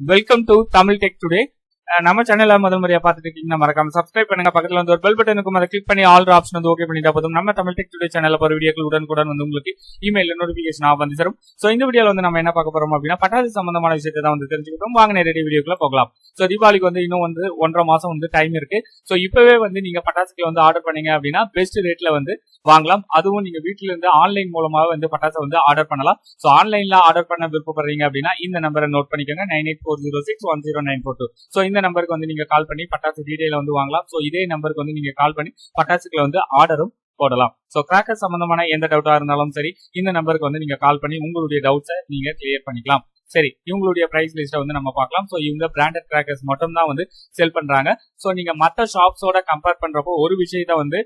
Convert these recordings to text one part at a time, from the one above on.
Welcome to Tamil tech today நம்ம சேனல்ல முதல் முறையா பாத்துட்டு இருக்கீங்கன்னா மறக்காம சப்ஸ்கிரைப் பண்ணுங்க. பக்கத்துல வந்து ஒரு பெல் பட்டன் இருக்கும் அதை கிளிக் பண்ணி ஆல் ஆப்ஷன் வந்து ஓகே பண்ணிட்டா போதும். நம்ம தமிழ் டெக் டுடே சேனல்ல போற வீடியோக்கள் உடனுக்குடன் வந்து உங்களுக்கு இமெயில் நோட்டிபிகேஷன் வந்து தரும். சோ இந்த வீடியோல வந்து நம்ம என்ன பார்க்க போறோம் அப்படின்னா பட்டாசு சம்பந்தமான விஷயத்தை தான் வந்து தெரிஞ்சுக்கிட்டோம். வாங்க நேரடி வீடியோக்குள்ள போகலாம். சோ தீபாவளிக்கு வந்து இன்னும் வந்து ஒன்றரை மாசம் வந்து டைம் இருக்கு. சோ இப்பவே வந்து நீங்க பட்டாசுக்கு வந்து ஆர்டர் பண்ணீங்க அப்படின்னா பெஸ்ட் ரேட்ல வந்து வாங்கலாம். அதுவும் நீங்க வீட்டுல இருந்து ஆன்லைன் மூலமா வந்து பட்டாசு வந்து ஆர்டர் பண்ணலாம். சோ ஆன்லைன்ல ஆர்டர் பண்ண விருப்பப்படுறீங்க அப்படின்னா இந்த நம்பரை நோட் பண்ணிக்கோங்க. Nine eight four zero six one zero nine four two. So இந்த இந்த நம்பருக்கு வந்து நீங்க கால் பண்ணி பட்டாசு டீடைல வந்து வாங்கலாம். ஸோ இதே நம்பருக்கு வந்து நீங்க கால் பண்ணி பட்டாசுகளை வந்து ஆர்டரும் போடலாம். ஸோ கிராக்கர் சம்பந்தமான எந்த டவுட்டா இருந்தாலும் சரி இந்த நம்பருக்கு வந்து நீங்க கால் பண்ணி உங்களுடைய டவுட்ஸை நீங்க கிளியர் பண்ணிக்கலாம். சரி இவங்களுடைய பிரைஸ் லிஸ்ட்டை வந்து நம்ம பார்க்கலாம். ஸோ இவங்க பிராண்டட் கிராக்கர்ஸ் மட்டும் தான் வந்து செல் பண்றாங்க. ஸோ நீங்க மற்ற ஷாப்ஸோட கம்பேர் பண்றப்போ ஒரு விஷயத்த வந்து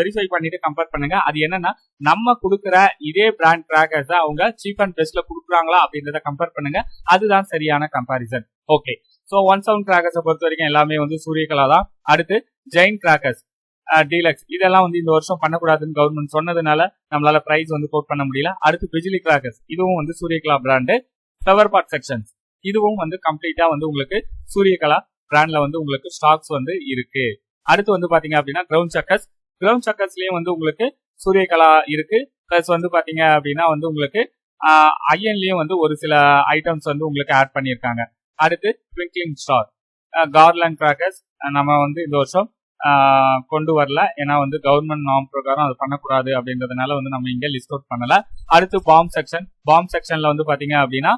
வெரிஃபை பண்ணிட்டு கம்பேர் பண்ணுங்க. அது என்னன்னா நம்ம கொடுக்குற இதே பிராண்ட் கிராக்கர்ஸ் அவங்க சீப் அண்ட் பெஸ்ட்ல கொடுக்குறாங்களா அப்படின்றத கம்பேர் பண்ணுங்க. அதுதான் சரியான comparison okay so one seven கிராக்கர்ஸை பொறுத்த வரைக்கும் எல்லாமே வந்து சூரியகலா தான். அடுத்து ஜெயின் கிராக்கர்ஸ் டீலக்ஸ் இதெல்லாம் வந்து இந்த வருஷம் பண்ணக்கூடாதுன்னு கவர்மெண்ட் சொன்னதுனால நம்மளால பிரைஸ் வந்து கோட் பண்ண முடியல. அடுத்து பிஜிலி கிராக்கர்ஸ் இதுவும் வந்து Suryakala brand flower pot sections இதுவும் வந்து கம்ப்ளீட்டா வந்து உங்களுக்கு சூரியகலா பிராண்ட்ல வந்து உங்களுக்கு ஸ்டாக்ஸ் வந்து இருக்கு. அடுத்து வந்து பாத்தீங்க அப்படின்னா கிரவுண்ட் சக்கர்ஸ் கிரவுண்ட் சக்கர்ஸ்லயும் வந்து உங்களுக்கு சூரியகலா இருக்கு. பிளஸ் வந்து பாத்தீங்க அப்படின்னா வந்து உங்களுக்கு ஐயன்லயும் வந்து ஒரு சில ஐட்டம்ஸ் வந்து உங்களுக்கு ஆட் பண்ணியிருக்காங்க. அடுத்து ட்விங்க்லிங் ஸ்டார் கார்லாண்ட் கிராக்கர்ஸ் நம்ம வந்து இந்த வருஷம் கொண்டு வரல. ஏன்னா வந்து கவர்மெண்ட் நாம் பிரகாரம் அது பண்ணக்கூடாது அப்படின்றதுனால வந்து நம்ம இங்க லிஸ்ட் அவுட் பண்ணல. அடுத்து பாம் செக்ஷன் பாம் செக்ஷன்ல வந்து பாத்தீங்க அப்படின்னா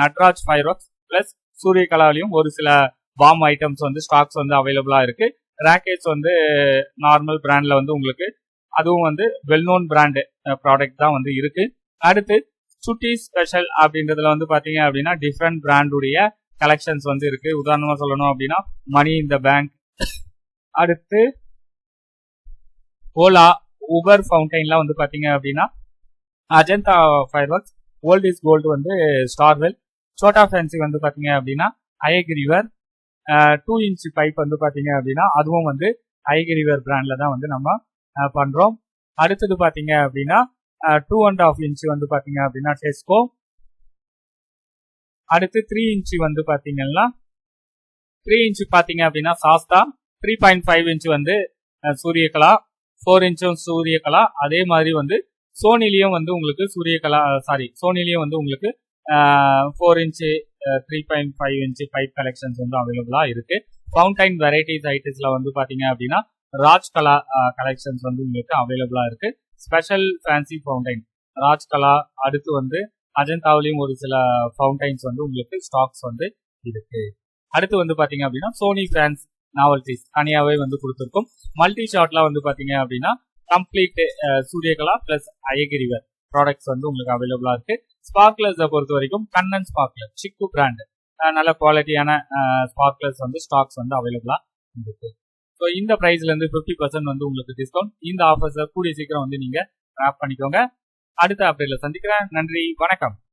நட்ராஜ் ஃபைரோக்ஸ் ஒர்க்ஸ் பிளஸ் சூரியகலாலையும் ஒரு சில பாம் ஐட்டம்ஸ் வந்து ஸ்டாக்ஸ் வந்து அவைலபிளா இருக்கு. ராக்கெட்ஸ் வந்து நார்மல் பிராண்டில் வந்து உங்களுக்கு அதுவும் வந்து வெல் நோன் பிராண்டு ப்ராடக்ட் தான் வந்து இருக்கு. அடுத்து சுட்டி ஸ்பெஷல் அப்படின்றதுல வந்து பார்த்தீங்க அப்படின்னா டிஃப்ரெண்ட் பிராண்டுடைய கலெக்ஷன்ஸ் வந்து இருக்கு. உதாரணமாக சொல்லணும் அப்படின்னா மணி இந்த பேங்க் அடுத்து ஓலா உபர் ஃபவுண்டைன்லாம் வந்து பார்த்தீங்க அப்படின்னா Ajanta fire works old is gold வந்து ஸ்டார்வெல் சோட்டா ஃபேன்சி வந்து பார்த்தீங்க அப்படின்னா அயகிரிவர் டூ இன்ச் பைப் வந்து பார்த்தீங்க அப்படின்னா அதுவும் வந்து ஐகிரிவர் பிராண்டில் தான் வந்து நம்ம பண்ணுறோம் அடுத்தது பார்த்தீங்க அப்படின்னா டூ அண்ட் ஆஃப் இன்ச் வந்து பார்த்தீங்க அப்படின்னா டெஸ்கோ அடுத்து த்ரீ இன்ச் வந்து பார்த்தீங்கன்னா த்ரீ இன்ச் பார்த்தீங்க அப்படின்னா Sastha three point five inch வந்து சூரியகலா. ஃபோர் இன்ச்சும் சூரியகலா. அதே மாதிரி வந்து சோனிலையும் வந்து உங்களுக்கு சூரியகலா சாரி சோனிலையும் வந்து உங்களுக்கு four inch three point five inch pipe collections வந்து அவைலபிளா இருக்கு. ஃபவுண்டைன் வெரைட்டிஸ் ஐட்டம்ஸ்ல வந்து பாத்தீங்க அப்படின்னா ராஜ் கலா கலெக்ஷன்ஸ் வந்து உங்களுக்கு அவைலபிளா இருக்கு. Special fancy fountain Raj Kala அடுத்து வந்து அஜந்தாவிலையும் ஒரு சில ஃபவுண்டைன்ஸ் வந்து உங்களுக்கு ஸ்டாக்ஸ் வந்து இருக்கு. அடுத்து வந்து பாத்தீங்க அப்படின்னா சோனி ஃபேன்ஸ் நாவல்டிஸ் தனியாவே வந்து கொடுத்துருக்கும். மல்டி ஷாட்லாம் வந்து பாத்தீங்க அப்படின்னா கம்ப்ளீட் சூரியகலா பிளஸ் அயகிரிவர் ப்ராடக்ட்ஸ் வந்து உங்களுக்கு அவைலபிளா இருக்கு. ஸ்பார்க்லர்ஸை பொறுத்த வரைக்கும் கண்ணன் ஸ்பார்க்லர் சிக்கு பிராண்ட் நல்ல குவாலிட்டியான ஸ்பார்க்லர்ஸ் வந்து ஸ்டாக்ஸ் வந்து அவைலபிளாக இருக்கு. ஸோ இந்த ப்ரைஸ்லேருந்து ஃபிஃப்டி பர்சன்ட் வந்து உங்களுக்கு டிஸ்கவுண்ட் இந்த ஆஃபர்ஸை கூடிய சீக்கிரம் வந்து நீங்கள் ட்ராப் பண்ணிக்கோங்க. அடுத்த அப்டேட்டில் சந்திக்கிறேன். நன்றி வணக்கம்.